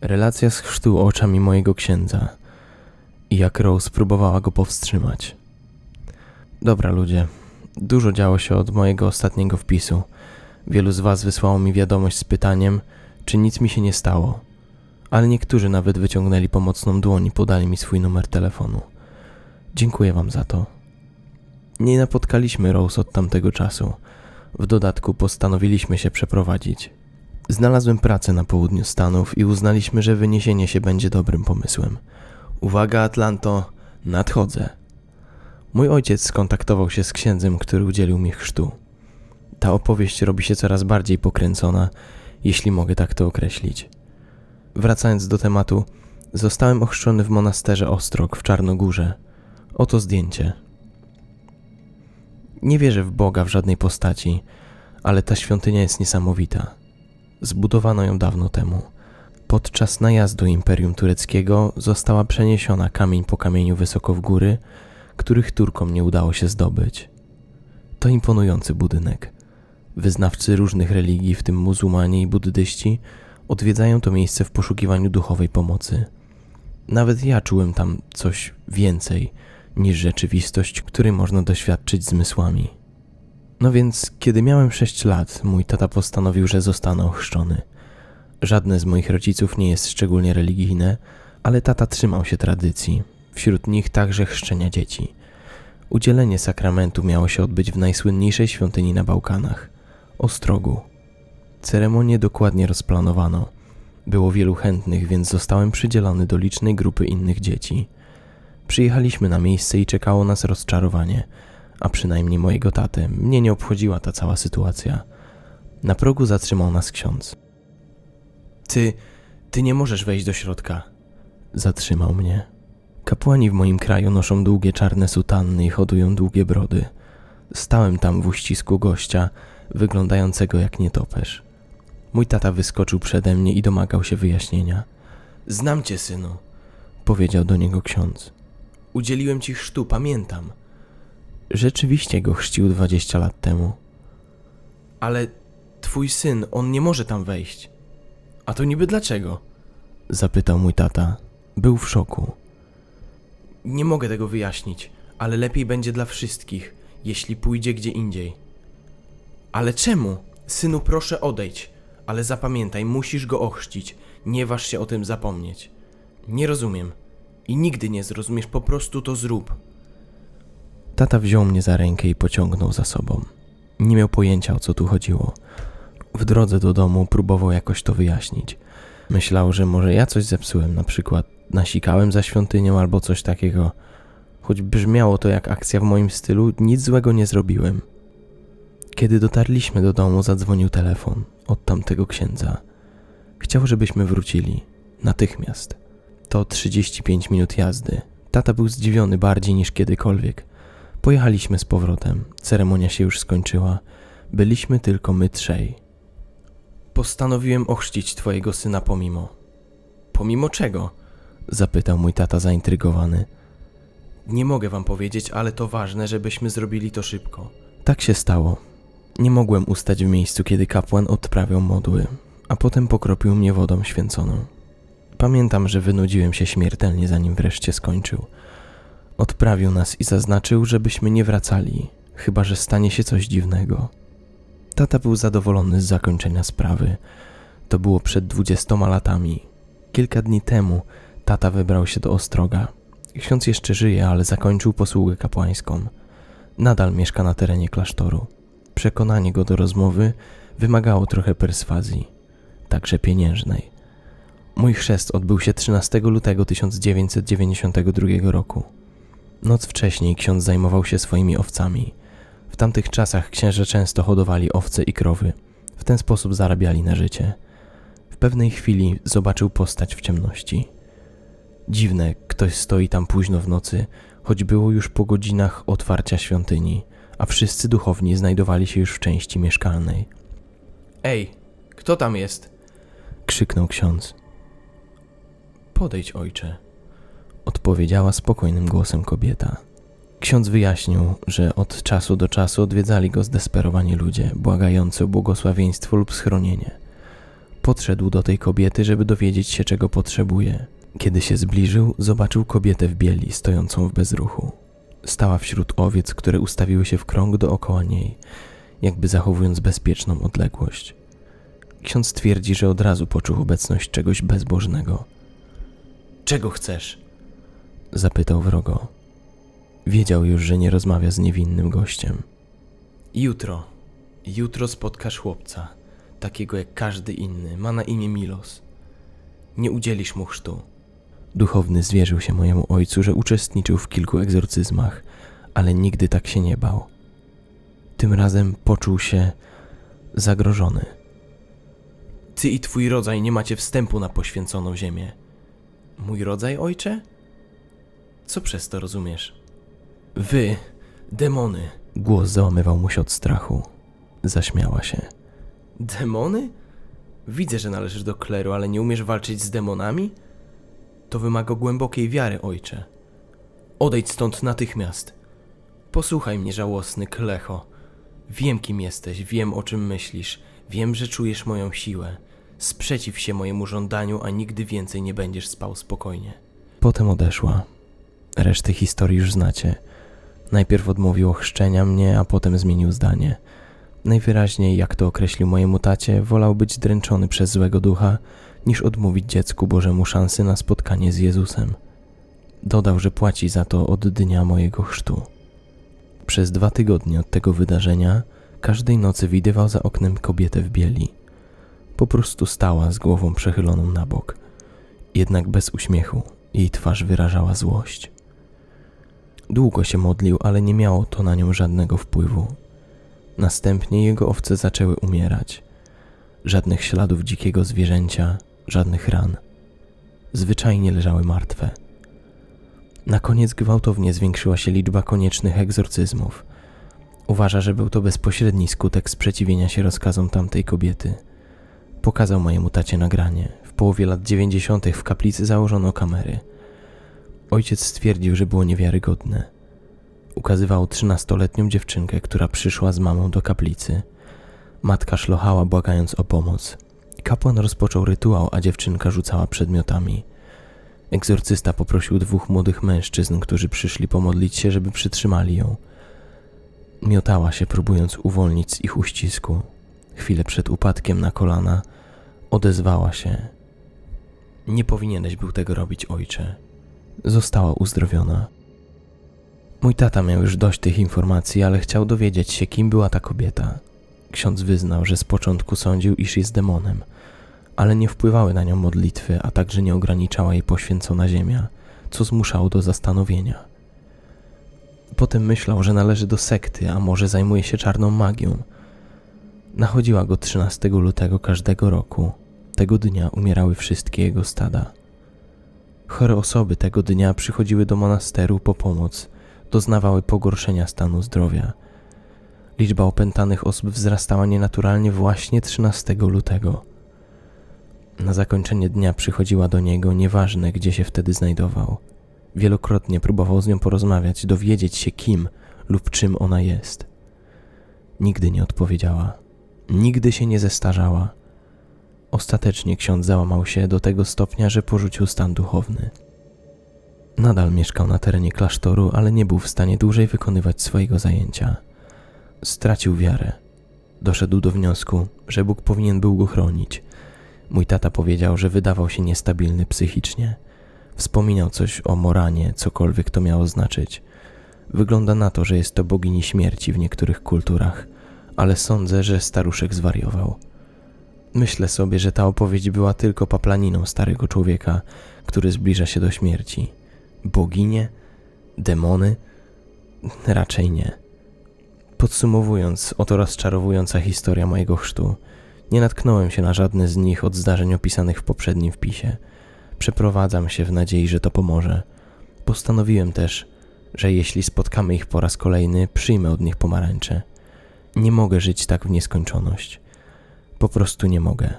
Relacja z chrztu oczami mojego księdza i jak Rose próbowała go powstrzymać. Dobra ludzie, dużo działo się od mojego ostatniego wpisu. Wielu z was wysłało mi wiadomość z pytaniem, czy nic mi się nie stało. Ale niektórzy nawet wyciągnęli pomocną dłoń i podali mi swój numer telefonu. Dziękuję wam za to. Nie napotkaliśmy Rose od tamtego czasu. W dodatku postanowiliśmy się przeprowadzić. Znalazłem pracę na południu Stanów i uznaliśmy, że wyniesienie się będzie dobrym pomysłem. Uwaga, Atlanto, nadchodzę. Mój ojciec skontaktował się z księdzem, który udzielił mi chrztu. Ta opowieść robi się coraz bardziej pokręcona, jeśli mogę tak to określić. Wracając do tematu, zostałem ochrzczony w monasterze Ostrog w Czarnogórze. Oto zdjęcie. Nie wierzę w Boga w żadnej postaci, ale ta świątynia jest niesamowita. Zbudowano ją dawno temu. Podczas najazdu Imperium Tureckiego została przeniesiona kamień po kamieniu wysoko w góry, których Turkom nie udało się zdobyć. To imponujący budynek. Wyznawcy różnych religii, w tym muzułmanie i buddyści, odwiedzają to miejsce w poszukiwaniu duchowej pomocy. Nawet ja czułem tam coś więcej niż rzeczywistość, której można doświadczyć zmysłami. No więc, kiedy miałem 6 lat, mój tata postanowił, że zostanę ochrzczony. Żadne z moich rodziców nie jest szczególnie religijne, ale tata trzymał się tradycji, wśród nich także chrzczenia dzieci. Udzielenie sakramentu miało się odbyć w najsłynniejszej świątyni na Bałkanach Ostrogu. Ceremonię dokładnie rozplanowano. Było wielu chętnych, więc zostałem przydzielony do licznej grupy innych dzieci. Przyjechaliśmy na miejsce i czekało nas rozczarowanie, a przynajmniej mojego taty. Mnie nie obchodziła ta cała sytuacja. Na progu zatrzymał nas ksiądz. Ty, ty nie możesz wejść do środka. Zatrzymał mnie. Kapłani w moim kraju noszą długie czarne sutanny i hodują długie brody. Stałem tam w uścisku gościa, wyglądającego jak nietoperz. Mój tata wyskoczył przede mnie i domagał się wyjaśnienia. Znam cię, synu, powiedział do niego ksiądz. Udzieliłem ci chrztu, pamiętam. Rzeczywiście go chrzcił 20 lat temu. Ale twój syn, on nie może tam wejść. A to niby dlaczego? Zapytał mój tata. Był w szoku. Nie mogę tego wyjaśnić, ale lepiej będzie dla wszystkich, jeśli pójdzie gdzie indziej. Ale czemu? Synu, proszę odejdź, ale zapamiętaj, musisz go ochrzcić. Nie waż się o tym zapomnieć. Nie rozumiem. I nigdy nie zrozumiesz, po prostu to zrób. Tata wziął mnie za rękę i pociągnął za sobą. Nie miał pojęcia o co tu chodziło. W drodze do domu próbował jakoś to wyjaśnić. Myślał, że może ja coś zepsułem, na przykład nasikałem za świątynią albo coś takiego. Choć brzmiało to jak akcja w moim stylu, nic złego nie zrobiłem. Kiedy dotarliśmy do domu, zadzwonił telefon od tamtego księdza. Chciał, żebyśmy wrócili. Natychmiast. To 35 minut jazdy. Tata był zdziwiony bardziej niż kiedykolwiek. Pojechaliśmy z powrotem. Ceremonia się już skończyła. Byliśmy tylko my trzej. Postanowiłem ochrzcić twojego syna pomimo. Pomimo czego? Zapytał mój tata zaintrygowany. Nie mogę wam powiedzieć, ale to ważne, żebyśmy zrobili to szybko. Tak się stało. Nie mogłem ustać w miejscu, kiedy kapłan odprawiał modły, a potem pokropił mnie wodą święconą. Pamiętam, że wynudziłem się śmiertelnie, zanim wreszcie skończył. Odprawił nas i zaznaczył, żebyśmy nie wracali, chyba że stanie się coś dziwnego. Tata był zadowolony z zakończenia sprawy. To było przed dwudziestoma latami. Kilka dni temu tata wybrał się do Ostroga. Ksiądz jeszcze żyje, ale zakończył posługę kapłańską. Nadal mieszka na terenie klasztoru. Przekonanie go do rozmowy wymagało trochę perswazji, także pieniężnej. Mój chrzest odbył się 13 lutego 1992 roku. Noc wcześniej ksiądz zajmował się swoimi owcami. W tamtych czasach księże często hodowali owce i krowy. W ten sposób zarabiali na życie. W pewnej chwili zobaczył postać w ciemności. Dziwne, ktoś stoi tam późno w nocy, choć było już po godzinach otwarcia świątyni, a wszyscy duchowni znajdowali się już w części mieszkalnej. Ej, kto tam jest? krzyknął ksiądz. Podejdź, ojcze, odpowiedziała spokojnym głosem kobieta. Ksiądz wyjaśnił, że od czasu do czasu odwiedzali go zdesperowani ludzie, błagający o błogosławieństwo lub schronienie. Podszedł do tej kobiety, żeby dowiedzieć się, czego potrzebuje. Kiedy się zbliżył, zobaczył kobietę w bieli, stojącą w bezruchu. Stała wśród owiec, które ustawiły się w krąg dookoła niej, jakby zachowując bezpieczną odległość. Ksiądz twierdzi, że od razu poczuł obecność czegoś bezbożnego. Czego chcesz? Zapytał wrogo. Wiedział już, że nie rozmawia z niewinnym gościem. Jutro, jutro spotkasz chłopca, takiego jak każdy inny, ma na imię Milos. Nie udzielisz mu chrztu. Duchowny zwierzył się mojemu ojcu, że uczestniczył w kilku egzorcyzmach, ale nigdy tak się nie bał. Tym razem poczuł się zagrożony. Ty i twój rodzaj nie macie wstępu na poświęconą ziemię. Mój rodzaj, ojcze? Co przez to rozumiesz? Wy, demony. Głos załamywał mu się od strachu. Zaśmiała się. Demony? Widzę, że należysz do kleru, ale nie umiesz walczyć z demonami? To wymaga głębokiej wiary, ojcze. Odejdź stąd natychmiast. Posłuchaj mnie, żałosny klecho. Wiem, kim jesteś, wiem, o czym myślisz, wiem, że czujesz moją siłę. Sprzeciw się mojemu żądaniu, a nigdy więcej nie będziesz spał spokojnie. Potem odeszła. Resztę historii już znacie. Najpierw odmówił ochrzczenia mnie, a potem zmienił zdanie. Najwyraźniej, jak to określił mojemu tacie, wolał być dręczony przez złego ducha, niż odmówić dziecku Bożemu szansy na spotkanie z Jezusem. Dodał, że płaci za to od dnia mojego chrztu. Przez dwa tygodnie od tego wydarzenia każdej nocy widywał za oknem kobietę w bieli. Po prostu stała z głową przechyloną na bok, jednak bez uśmiechu. Jej twarz wyrażała złość. Długo się modlił, ale nie miało to na nią żadnego wpływu. Następnie jego owce zaczęły umierać. Żadnych śladów dzikiego zwierzęcia, żadnych ran. Zwyczajnie leżały martwe. Na koniec gwałtownie zwiększyła się liczba koniecznych egzorcyzmów. Uważa, że był to bezpośredni skutek sprzeciwienia się rozkazom tamtej kobiety. Pokazał mojemu tacie nagranie. W połowie lat 90. w kaplicy założono kamery. Ojciec stwierdził, że było niewiarygodne. Ukazywało trzynastoletnią dziewczynkę, która przyszła z mamą do kaplicy. Matka szlochała, błagając o pomoc. Kapłan rozpoczął rytuał, a dziewczynka rzucała przedmiotami. Egzorcysta poprosił dwóch młodych mężczyzn, którzy przyszli pomodlić się, żeby przytrzymali ją. Miotała się, próbując uwolnić z ich uścisku. Chwilę przed upadkiem na kolana odezwała się. Nie powinieneś był tego robić, ojcze. Została uzdrowiona. Mój tata miał już dość tych informacji, ale chciał dowiedzieć się, kim była ta kobieta. Ksiądz wyznał, że z początku sądził, iż jest demonem, ale nie wpływały na nią modlitwy, a także nie ograniczała jej poświęcona ziemia, co zmuszało do zastanowienia. Potem myślał, że należy do sekty, a może zajmuje się czarną magią. Nachodziła go 13 lutego każdego roku. Tego dnia umierały wszystkie jego stada. Chore osoby tego dnia przychodziły do monasteru po pomoc, doznawały pogorszenia stanu zdrowia. Liczba opętanych osób wzrastała nienaturalnie właśnie 13 lutego. Na zakończenie dnia przychodziła do niego, nieważne gdzie się wtedy znajdował. Wielokrotnie próbował z nią porozmawiać, dowiedzieć się kim lub czym ona jest. Nigdy nie odpowiedziała, nigdy się nie zestarzała. Ostatecznie ksiądz załamał się do tego stopnia, że porzucił stan duchowny. Nadal mieszkał na terenie klasztoru, ale nie był w stanie dłużej wykonywać swojego zajęcia. Stracił wiarę. Doszedł do wniosku, że Bóg powinien był go chronić. Mój tata powiedział, że wydawał się niestabilny psychicznie. Wspominał coś o Moranie, cokolwiek to miało znaczyć. Wygląda na to, że jest to bogini śmierci w niektórych kulturach, ale sądzę, że staruszek zwariował. Myślę sobie, że ta opowieść była tylko paplaniną starego człowieka, który zbliża się do śmierci. Boginie? Demony? Raczej nie. Podsumowując, oto rozczarowująca historia mojego chrztu. Nie natknąłem się na żadne z nich od zdarzeń opisanych w poprzednim wpisie. Przeprowadzam się w nadziei, że to pomoże. Postanowiłem też, że jeśli spotkamy ich po raz kolejny, przyjmę od nich pomarańcze. Nie mogę żyć tak w nieskończoność. Po prostu nie mogę.